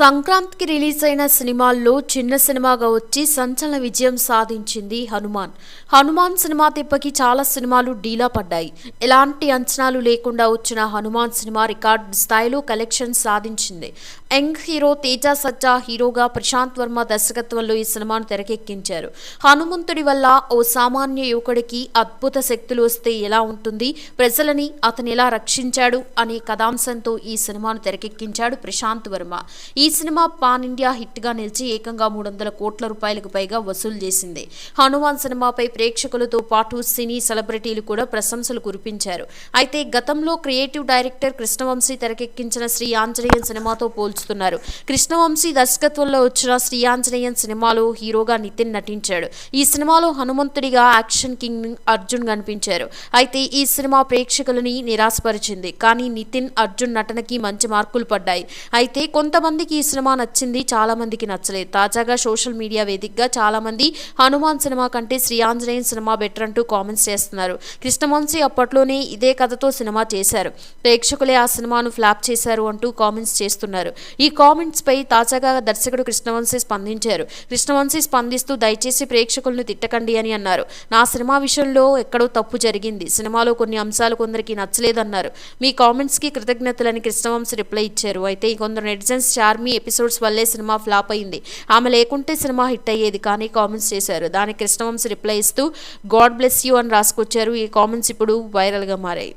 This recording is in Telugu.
సంక్రాంతికి రిలీజ్ అయిన సినిమాల్లో చిన్న సినిమాగా వచ్చి సంచలన విజయం సాధించింది హనుమాన్. హనుమాన్ సినిమా తిప్పకి చాలా సినిమాలు డీలా పడ్డాయి. ఎలాంటి అంచనాలు లేకుండా వచ్చిన హనుమాన్ సినిమా రికార్డ్ స్థాయిలో కలెక్షన్ సాధించింది. యంగ్ హీరో తేజ సజ్జా హీరోగా ప్రశాంత్ వర్మ దర్శకత్వంలో ఈ సినిమాను తెరకెక్కించారు. హనుమంతుడి వల్ల ఓ సామాన్య యువకుడికి అద్భుత శక్తులు వస్తే ఎలా ఉంటుంది? ప్రజలని అతను ఎలా రక్షించాడు? అనే కథాంశంతో ఈ సినిమాను తెరకెక్కించాడు ప్రశాంత్ వర్మ. ఈ సినిమా పాన్ ఇండియా హిట్గా నిలిచి ఏకంగా మూడు వందల కోట్ల రూపాయలకు పైగా వసూలు చేసింది. హనుమాన్ సినిమాపై ప్రేక్షకులతో పాటు సినీ సెలబ్రిటీలు కూడా ప్రశంసలు కురిపించారు. అయితే గతంలో క్రియేటివ్ డైరెక్టర్ కృష్ణవంశీ తెరకెక్కించిన శ్రీ ఆంజనేయన్ సినిమాతో పోల్చుతున్నారు. కృష్ణవంశీ దర్శకత్వంలో వచ్చిన శ్రీ ఆంజనేయన్ సినిమాలో హీరోగా నితిన్ నటించాడు. ఈ సినిమాలో హనుమంతుడిగా యాక్షన్ కింగ్ అర్జున్ కనిపించారు. అయితే ఈ సినిమా ప్రేక్షకులని నిరాశపరిచింది. కానీ నితిన్ అర్జున్ నటనకి మంచి మార్కులు పడ్డాయి. అయితే కొంతమందికి ఈ సినిమా నచ్చింది చాలా మందికి నచ్చలేదు. తాజాగా సోషల్ మీడియా వేదికగా చాలా మంది హనుమాన్ సినిమా కంటే శ్రీ ఆంజనేయన్ సినిమా బెటర్ అంటూ కామెంట్స్ చేస్తున్నారు. కృష్ణవంశీ అప్పట్లోనే ఇదే కథతో సినిమా చేశారు. ప్రేక్షకులే ఆ సినిమాను ఫ్లాప్ చేశారు అంటూ కామెంట్స్ చేస్తున్నారు. ఈ కామెంట్స్ పై తాజాగా దర్శకుడు కృష్ణవంశీ స్పందించారు. కృష్ణవంశీ స్పందిస్తూ దయచేసి ప్రేక్షకులను తిట్టకండి అని అన్నారు. నా సినిమా విషయంలో ఎక్కడో తప్పు జరిగింది. సినిమాలో కొన్ని అంశాలు కొందరికి నచ్చలేదన్నారు. మీ కామెంట్స్కి కృతజ్ఞతలని కృష్ణవంశీ రిప్లై ఇచ్చారు. అయితే కొందరు నెటిజన్స్ ఆర్మీ ఎపిసోడ్స్ వల్లే సినిమా ఫ్లాప్ అయింది. ఆమె లేకుంటే సినిమా హిట్ అయ్యేది కానీ కామెంట్స్ చేశారు. దానికి కృష్ణవంశీ రిప్లై ఇస్తూ గాడ్ బ్లెస్ యూ అని రాసుకొచ్చారు. ఈ కామెంట్స్ ఇప్పుడు వైరల్గా మారాయి.